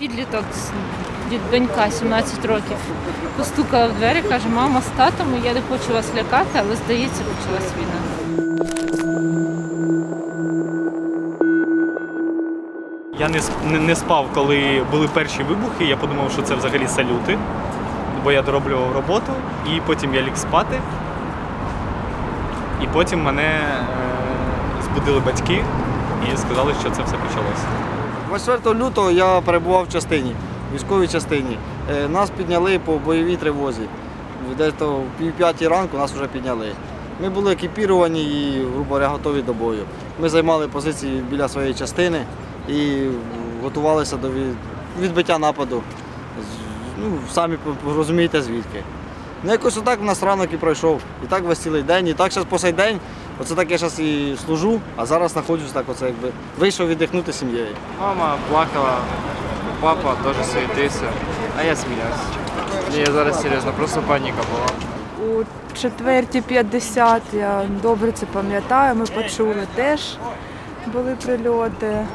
Підліток, донька 17 років, постукала в двері, каже, мама з татом, я не хочу вас лякати, але здається, почалась війна. Я не, не, не спав, коли були перші вибухи. Я подумав, що це взагалі салюти, бо я дороблював роботу, і потім я ліг спати. І потім мене е, збудили батьки і сказали, що це все почалося. 24 лютого я перебував в частині, в військовій частині. Е, Нас підняли по бойовій тривозі. Десь то в пів п'ятій ранку нас вже підняли. Ми були екіпіровані і, грубо говоря, готові до бою. Ми займали позиції біля своєї частини і готувалися до відбиття нападу. Ну, самі розумієте звідки. Ну, якось отак в нас ранок і пройшов. І так весь цілий день. І так зараз по сей день. Оце так я зараз і служу, а зараз знаходжусь так, оце якби вийшов віддихнути сім'єю. Мама плакала, папа теж суетився, а я сміявся. Ні, зараз серйозно, просто паніка була. У 4.50 я добре це пам'ятаю, ми почули теж були прильоти.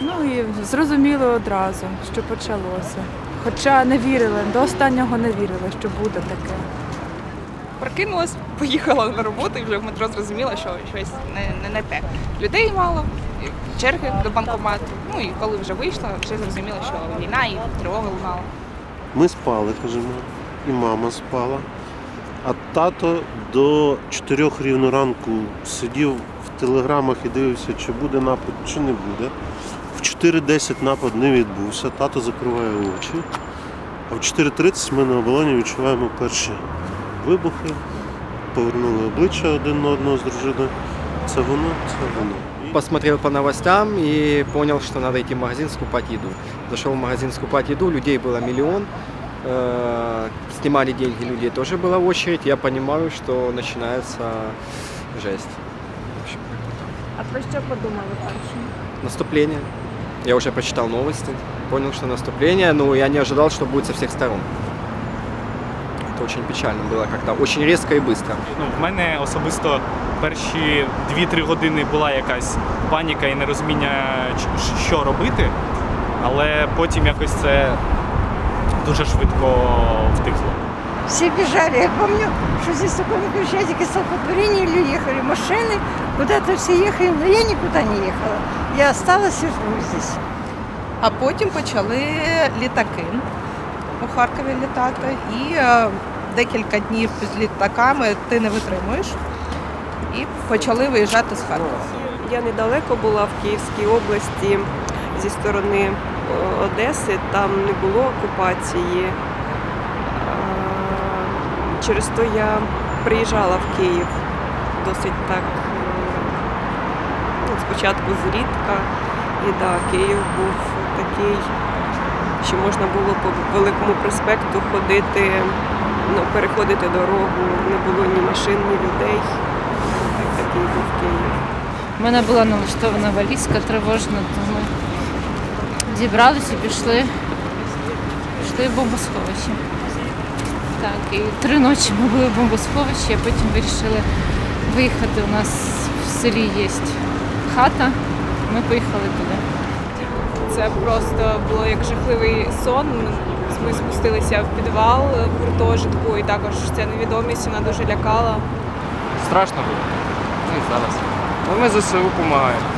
Ну і зрозуміли одразу, що почалося. Хоча не вірили, до останнього не вірили, що буде таке. Прокинулась, поїхала на роботу і вже в метро зрозуміла, що щось не, не, не те. Людей мало, черги до банкомату. Ну і коли вже вийшла, вже зрозуміла, що війна і тривога лунала. Ми спали, каже і мама спала. А тато до 4 рівно ранку сидів в телеграмах і дивився, чи буде напад, чи не буде. В 4.10 напад не відбувся, тато закриває очі. А в 4.30 ми на оболоні відчуваємо перші вибухи, повернули обличчя один на одного з дружиною. Це воно, це воно. Посмотрел по новостям и понял, что надо идти в магазин скупать еду. Зашел в магазин скупать еду, людей было миллион. Э, Снимали деньги, людей тоже была очередь. Я понимаю, что начинается жесть. В общем, А про що подумали перше? наступление. Я уже прочитал новости, понял, что наступление, но я не ожидал, что будет со всех сторон. Это очень печально было как-то, очень резко и быстро. Ну, в мене особисто перші 2-3 години була якась паніка і нерозуміння, ч- що робити, але потім якось це дуже швидко втихло. Все бежали. Я помню, что здесь такое Крещатике столпотворение, люди ехали, машины, куда-то все ехали, но я никуда не ехала. Я осталась и живу здесь. А потім почали літаки у Харкові літати, і е, декілька днів з літаками ти не витримуєш. І почали виїжджати з Харкова. Я недалеко була в Київській області зі сторони е, Одеси, там не було окупації. Е, Через то я приїжджала в Київ досить так ну, спочатку зрідка. І да, Київ був такий, що можна було по великому проспекту ходити, ну, переходити дорогу, не було ні машин, ні людей. Так, такий був Київ. У мене була налаштована валізка тривожна, то ми зібралися і пішли, пішли в бомбосховище. Так, і три ночі ми були в бомбосховищі, а потім вирішили виїхати. У нас в селі є хата, ми поїхали туди. Це просто було як жахливий сон. Ми спустилися в підвал в гуртожитку, і також ця невідомість вона дуже лякала. Страшно було. Ну і зараз. Але ми ЗСУ допомагаємо.